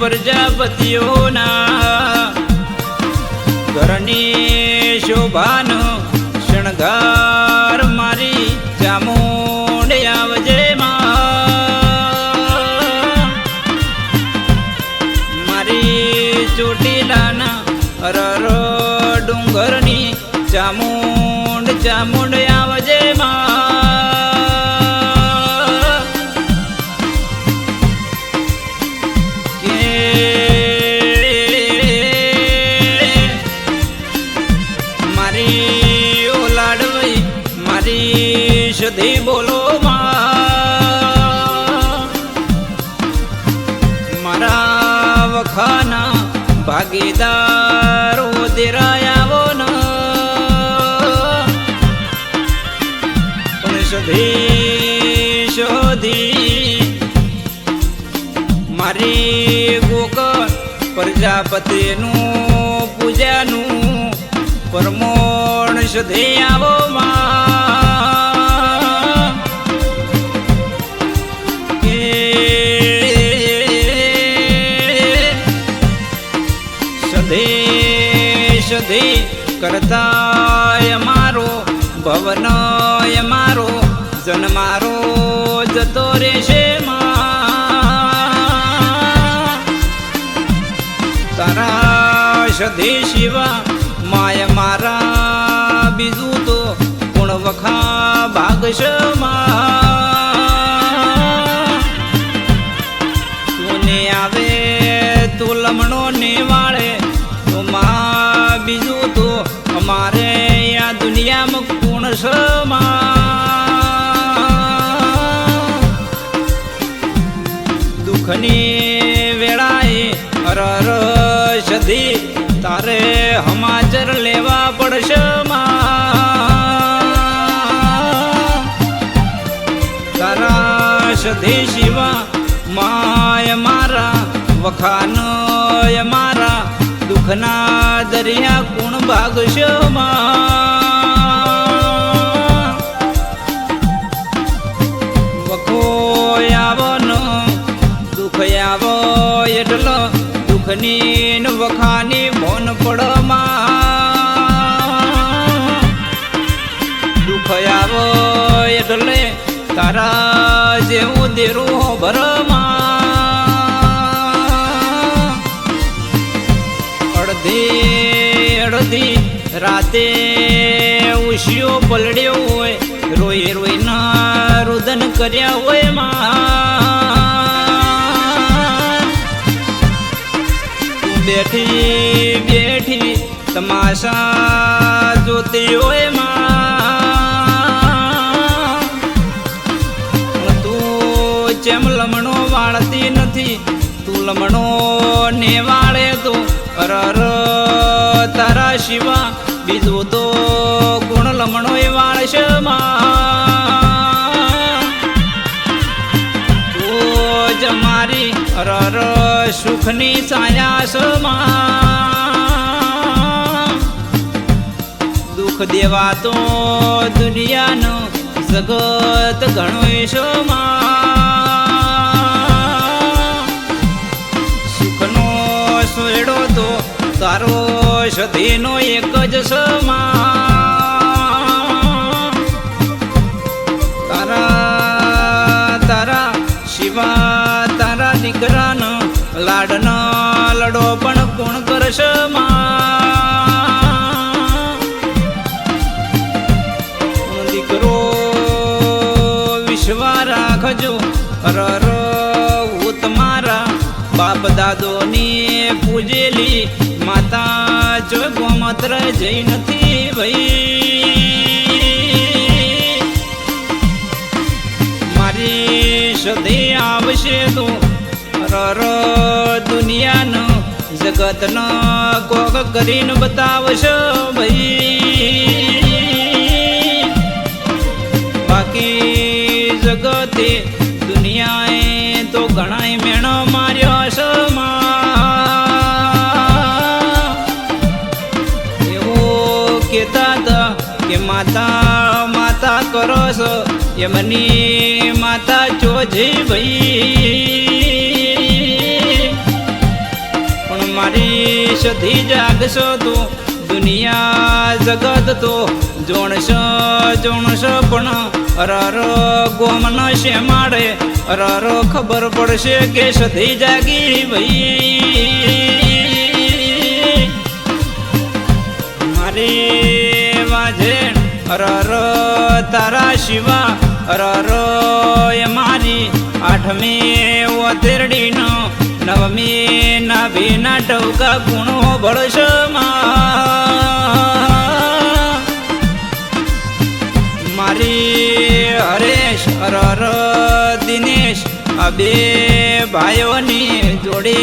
પ્રજાપતિઓના ઘરની શોભાનો શણગાર મારી ચામુંડ આવજે મારી ચોટીલાના રર ડુંગરની ચામુંડ ચામુંડ મારી બોલો મારા વખાના ભાગીદારો દેરાયાવો ન. પણ સધી શોધી મારી ગોકળ પ્રજાપતિનું પૂજાનું પરમોણ સુધી આવો માં. કરતા મારો ભવન મારો જન્મારો જતો રહેશે તારા શિવા, માય મારા બીજું તો ગુણ વખા ભાગશમાં દુઃખની વેળાએ અરર સધી તારે હમાચર લેવા પડશે. તારા સધી શિવા માય મારા વખાનય મારા, દુઃખના દરિયા કુણ ભાગશે માં આવો એટલે તારા જેવું દેરું ભરમાં. અડધી અડધી રાતે ઉશિયો પલડ્યો હોય, રોઈ રોઈ ના રુદન કર્યા હોયમાં. બેઠી બેઠી, તમાશા જોતી હોયમાં. લમણો વાળતી નથી. તું લમણો ને વાળે તો અરર તારા શિવા. બીજું તો ગુણ લમણો એ વાળશે મારી અરર સુખની છાયા દુઃખ દેવા તો દુનિયાનો જગત ઘણો શોમાં સોયડો તો તારો સધીનો એક જ સમા તારા તારા શિવા, તારા દીકરાનો લાડનો લડો પણ કોણ કરશે માં દીકરો વિશ્વા રાખજો અરર તમારા બાપ દાદોની પૂજેલી માતા જો ગોમત્ર જઈ નથી ભાઈ મારી સદે આવશે તો રર દુનિયાનો જગતનો કોક કરીને બતાવશો. કહેતા હતા કે માતા માતા કરો છો. એમની માતા ચોજી ભાઈ. સધી જાગશો તો દુનિયા જગત તો જોણશો જોણશો પણ રર ગોમ ન છે માડે અરારો ખબર પડશે કે સધી જાગી ભાઈ. મારી વાજે અરર તારા શિવા અરર એ મારી આઠમી ઓતેરડીનો નવમી નાભીના ટવકા ગુણો ભળશો મારી હરેશ અરર દિનેશ બે ભાઈઓની જોડે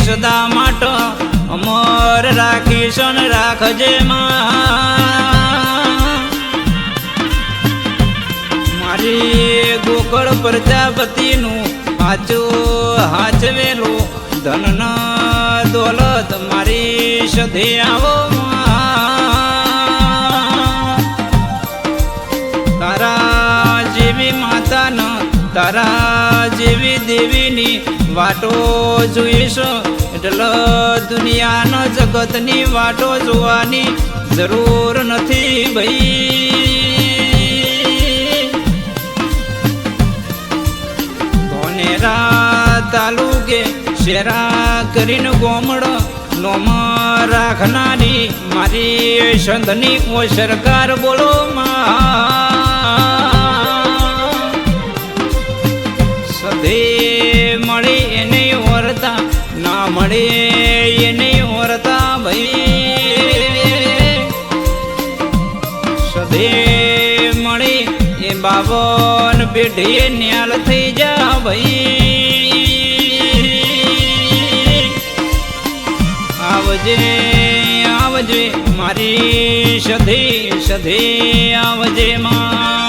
સદા માટે અમર રાખીશ ને રાખજે મારી ગોકળ પ્રજાપતિનું હાચું હાચવેલું ધન દોલત મારી સધે આવો. વાટો જોઈશ. એટલે દુનિયાનો જગતની વાટો જોવાની જરૂર નથી ભાઈ. ધોનેરા તાલુકે શેરા કરીને ગોમડ નોમ રાખનારી મારી સંધની ઓ, સરકાર બોલો માં મળે એને ઓરતા ભાઈ. સધે મળે એ બાવન પેઢી ન્યાલ થઈ જા ભાઈ. આવજે આવજે મારી સધે સધે આવજે માં.